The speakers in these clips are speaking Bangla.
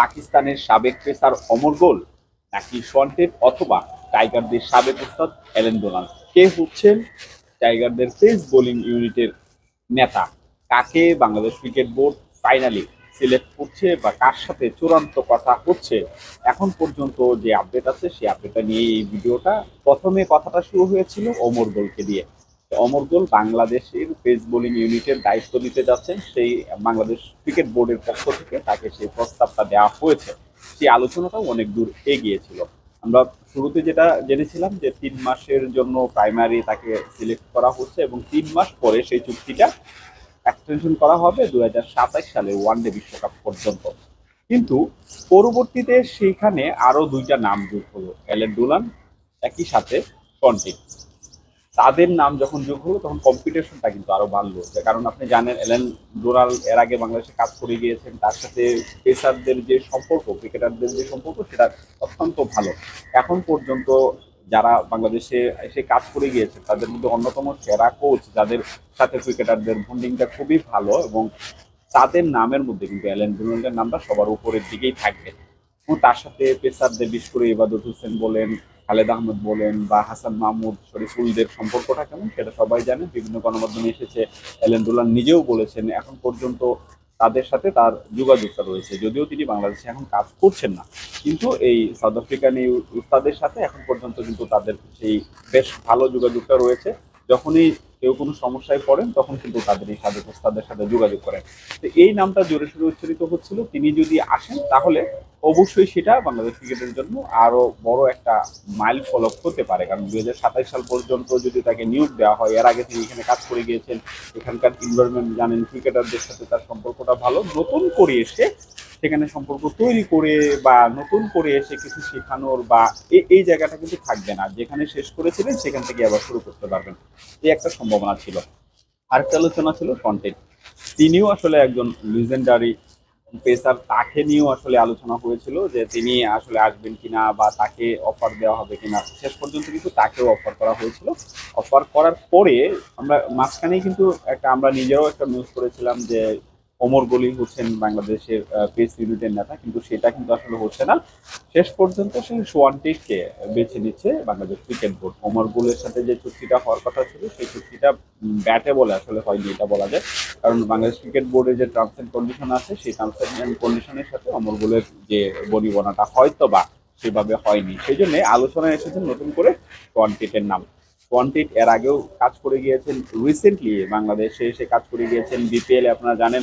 পাকিস্তানের সাবেক পেসার অমর গোল নাকি সন্টেট অথবা টাইগারদের সাবেক উস্তাদ এলেন ডোনাল্ড কে হচ্ছেন টাইগারদের পেস বোলিং ইউনিটের নেতা? কাকে Bangladesh cricket board finally select করছে বা কার সাথে চূড়ান্ত কথা হচ্ছে? এখন পর্যন্ত যে আপডেট আছে সেই আপডেটটা নিয়ে এই ভিডিওটা। প্রথমে কথাটা শুরু হয়েছিল অমর গোলকে দিয়ে। তো বাংলাদেশের পেস বোলিং ইউনিটের দায়িত্ব নিতে যাচ্ছেন সেই বাংলাদেশ ক্রিকেট বোর্ডের পক্ষ থেকে তাকে সেই প্রস্তাবটা দেওয়া হয়েছে। সেই আলোচনাটাও অনেক দূর এগিয়েছিল আমরা শুরুতে যেটা জেনেছিলাম যে তিন মাসের জন্য প্রাইমারি তাকে সিলেক্ট করা হচ্ছে এবং তিন মাস পরে সেই চুক্তিটা এক্সটেনশন করা হবে দু হাজার সালে ওয়ানডে বিশ্বকাপ পর্যন্ত। কিন্তু পরবর্তীতে সেইখানে আরও দুইটা নাম যোগ হলো। এলেন ডুলান, একই সাথে কন্টিন তাদের নাম যখন যোগ হলো, তখন কম্পিটিশনটা কিন্তু আরও বাড়লো। কারণ আপনি জানেন এলেন ডোনাল এর আগে বাংলাদেশে কাজ করে গিয়েছেন, তার সাথে পেসারদের যে সম্পর্ক, ক্রিকেটারদের যে সম্পর্ক, সেটা অত্যন্ত ভালো। এখন পর্যন্ত যারা বাংলাদেশে এসে কাজ করে গিয়েছে, তাদের মধ্যে অন্যতম সেরা কোচ যাদের সাথে ক্রিকেটারদের বন্ডিংটা খুবই ভালো এবং তাদের নামের মধ্যে কিন্তু অ্যালেন ডোনাল্ডের নামটা সবার উপরের দিকেই থাকবে। এবং তার সাথে পেসারদের বিশেষ করে ইবাদত হোসেন বলেন, খালেদ আহমদ বলেন বা হাসান মাহমুদ শরীফুলদের সম্পর্কটা কেমন সেটা সবাই জানে। বিভিন্ন গণমাধ্যমে এসেছে, এলেন ডোলান নিজেও বলেছেন, এখন পর্যন্ত তাদের সাথে তার যোগাযোগটা রয়েছে। যদিও তিনি বাংলাদেশে এখন কাজ করছেন না, কিন্তু এই সাউথ আফ্রিকান এই উস্তাদের সাথে এখন পর্যন্ত কিন্তু তাদের সেই বেশ ভালো যোগাযোগটা রয়েছে। যখনই কেউ কোনো সমস্যায় পড়েন, তখন কিন্তু তাদের এই সাবেক উস্তাদের সাথে যোগাযোগ করেন। তো এই নামটা জোরে সোরে উচ্চারিত হচ্ছিল, তিনি যদি আসেন তাহলে অবশ্যই সেটা বাংলাদেশ ক্রিকেটের জন্য আরও বড় একটা মাইল ফলক হতে পারে। কারণ দুই সাল পর্যন্ত যদি তাকে নিয়োগ দেওয়া হয়, এর আগে তিনি এখানে কাজ করে গিয়েছেন, এখানকার এনভায়রনমেন্ট জানেন ক্রিকেটারদের সাথে তার সম্পর্কটা ভালো। নতুন করে এসে সেখানে সম্পর্ক তৈরি করে বা নতুন করে এসে কিছু শেখানোর বা এই জায়গাটা কিন্তু থাকবে না। যেখানে শেষ করেছিলেন, সেখান থেকে আবার শুরু করতে পারবেন। এই একটা সম্ভাবনা ছিল। আরেকটা আলোচনা ছিল কন্টেন্ট তিনিও আসলে একজন লিজেন্ডারি পেসার। তাকে নিয়েও আসলে আলোচনা হয়েছিল যে তিনি আসলে আসবেন কিনা বা তাকে অফার দেওয়া হবে কিনা। শেষ পর্যন্ত কিন্তু তাকেও অফার করা হয়েছিল। অফার করার পরে আমরা মাঝখানেই কিন্তু একটা আমরা নিজেরাও একটা নিউজ করেছিলাম যে ওমর গলি হচ্ছেন বাংলাদেশের পেস ইউনিটের নেতা, কিন্তু সেটা কিন্তু আসলে হচ্ছে না। শেষ পর্যন্ত সেই সোয়ানটিককে বেছে নিচ্ছে বাংলাদেশ ক্রিকেট বোর্ড ওমর গোলের সাথে যে চুক্তিটা হওয়ার কথা ছিল, সেই চুক্তিটা ব্যাটে বলে আসলে হয়নি এটা বলা যায়। কারণ বাংলাদেশ ক্রিকেট বোর্ডের যে টার্মস এন্ড কন্ডিশন আছে, সেই টার্মস এন্ড কন্ডিশনের সাথে অমর গোলের যে বনিবনাটা হয়তো বা সেভাবে হয়নি। সেই জন্য আলোচনায় এসেছে নতুন করে কোয়ান্টিটের নাম। কোয়ান্টিট এর আগেও কাজ করে গিয়েছেন রিসেন্টলি বাংলাদেশে এসে কাজ করে গিয়েছেন বিপিএল আপনারা জানেন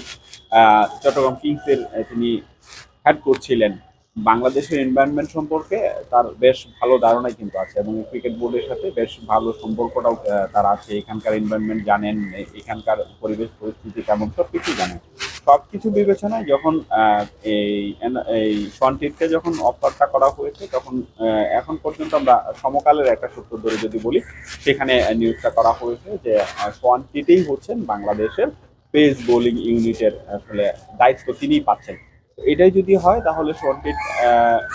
চট্টগ্রাম কিংসের তিনি হেড করছিলেন বাংলাদেশের এনভায়রনমেন্ট সম্পর্কে তার বেশ ভালো ধারণাই কিন্তু আছে এবং ক্রিকেট বোর্ডের সাথে বেশ ভালো সম্পর্কটাও তার আছে। এখানকার এনভায়রনমেন্ট জানেন, এখানকার পরিবেশ, পরিস্থিতি কেমন সব কিছু জানেন। সব কিছু বিবেচনায় যখন এই এই সন্টিটকে যখন অফারটা করা হয়েছে, তখন এখন পর্যন্ত আমরা সমকালের একটা সূত্র ধরে যদি বলি, সেখানে নিউজটা করা হয়েছে যে সোয়ানটিতেই হচ্ছেন বাংলাদেশের পেস বোলিং ইউনিটের আসলে দায়িত্ব তিনিই পাচ্ছেন। এটাই যদি হয়, তাহলে সোয়ানটিট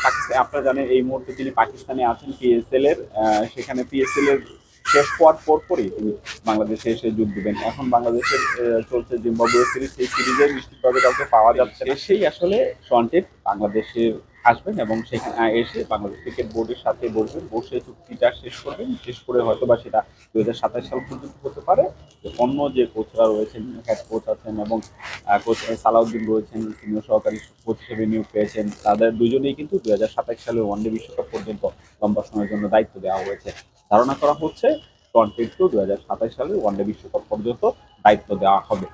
পাকিস্তান আপনারা জানেন এই মুহূর্তে তিনি পাকিস্তানে আছেন পিএসএল এর সেখানে পিএসএল এর শেষ হওয়ার পর পরই তিনি বাংলাদেশে এসে যোগ দেবেন। এখন বাংলাদেশের চলছে জিম্বাবুয়ে সিরিজ, সেই সিরিজে নিশ্চিতভাবে কাউকে পাওয়া যাচ্ছে না। সেই আসলে সন্টেট বাংলাদেশের আসবেন এবং সেখানে এসে বাংলাদেশ ক্রিকেট বোর্ডের সাথে বসবেন। বসে চুক্তিটা শেষ করবেন। শেষ করে হয়তো বা সেটা দু হাজার সাতাশ সাল পর্যন্ত হতে পারে। অন্য যে কোচরা রয়েছেন হেড কোচ আছেন এবং কোচ সালাউদ্দিন রয়েছেন সিনিয়র সহকারী কোচ হিসেবে নিয়োগ পেয়েছেন। তাদের দুজনেই কিন্তু দু হাজার সাতাশ সালে ওয়ানডে বিশ্বকাপ পর্যন্ত লম্বা সময়ের জন্য দায়িত্ব দেওয়া হয়েছে। ধারণা করা হচ্ছে কন্টেক্টও দু হাজার সাতাশ সালে ওয়ানডে বিশ্বকাপ পর্যন্ত দায়িত্ব দেওয়া হবে।